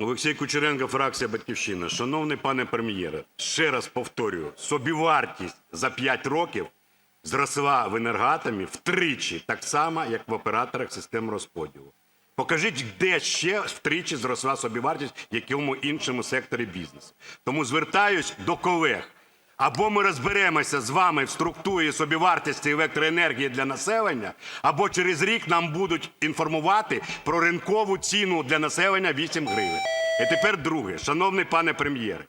Олексій Кучеренко, фракція Батьківщина. Шановний пане прем'єре, ще раз повторюю, собівартість за 5 років зросла в енергатомі втричі, так само, як в операторах систем розподілу. Покажіть, де ще втричі зросла собівартість в якому іншому секторі бізнесу. Тому звертаюсь до колег. Або ми розберемося з вами в структурі собівартості електроенергії для населення, або через рік нам будуть інформувати про ринкову ціну для населення 8 гривень. І тепер друге, шановний пане прем'єре,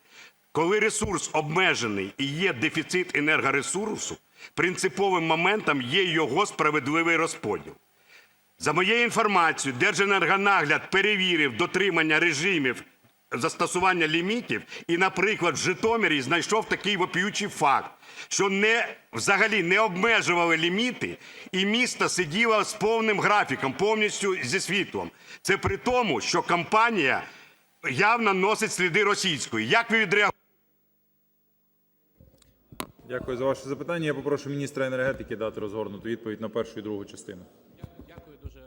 коли ресурс обмежений і є дефіцит енергоресурсу, принциповим моментом є його справедливий розподіл. За моєю інформацією, Держенергонагляд перевірив дотримання режимів застосування лімітів і, наприклад, в Житомирі знайшов такий вопіючий факт, що не, взагалі не обмежували ліміти, і місто сиділо з повним графіком, повністю зі світлом. Це при тому, що компанія явно носить сліди російської. Як ви відреагуєте? Дякую за ваше запитання. Я попрошу міністра енергетики дати розгорнуту відповідь на першу і другу частину. Дякую дуже, е,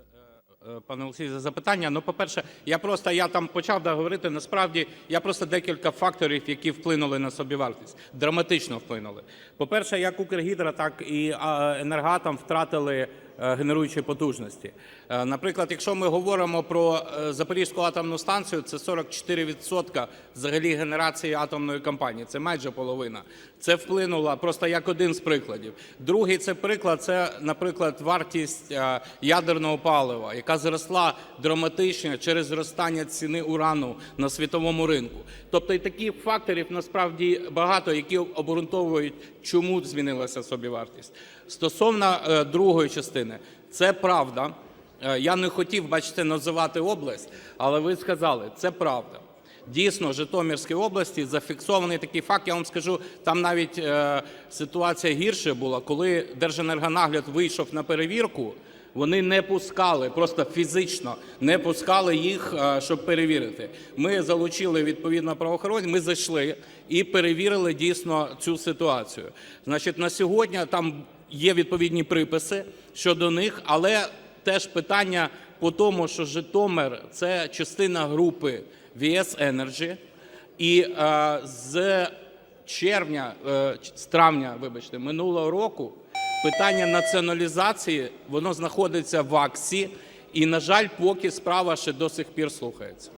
е, пане Олексій, за запитання. Ну, по-перше, я просто я там почав да, говорити. Насправді, я просто декілька факторів, які вплинули на собівартість, драматично вплинули. По-перше, як Укргідро, так і енергатом втратили е, генеруючі потужності. Е, Наприклад, якщо ми говоримо про е, Запорізьку атомну станцію, це 44% взагалі генерації атомної компанії. Це майже половина. Це вплинуло просто як один з прикладів. Другий це приклад, це, наприклад, вартість ядерного палива, яка зросла драматично через зростання ціни урану на світовому ринку. Тобто і таких факторів насправді багато, які обґрунтовують, чому змінилася собівартість. Стосовно е, другої частини, це правда. Е, Я не хотів, бачите, називати область, але ви сказали, це правда. Дійсно, в Житомирській області зафіксований такий факт. Я вам скажу, там навіть е, ситуація гірше була, коли Держенергонагляд вийшов на перевірку. Вони не пускали, просто фізично не пускали їх, е, щоб перевірити. Ми залучили відповідно правоохоронців, ми зайшли і перевірили дійсно цю ситуацію. Значить, на сьогодні там є відповідні приписи щодо них, але теж питання по тому, що Житомир це частина групи VS Energy, і е, з червня, е, з травня, вибачте, минулого року питання націоналізації воно знаходиться в АКСі, і, на жаль, поки справа ще до сих пір слухається.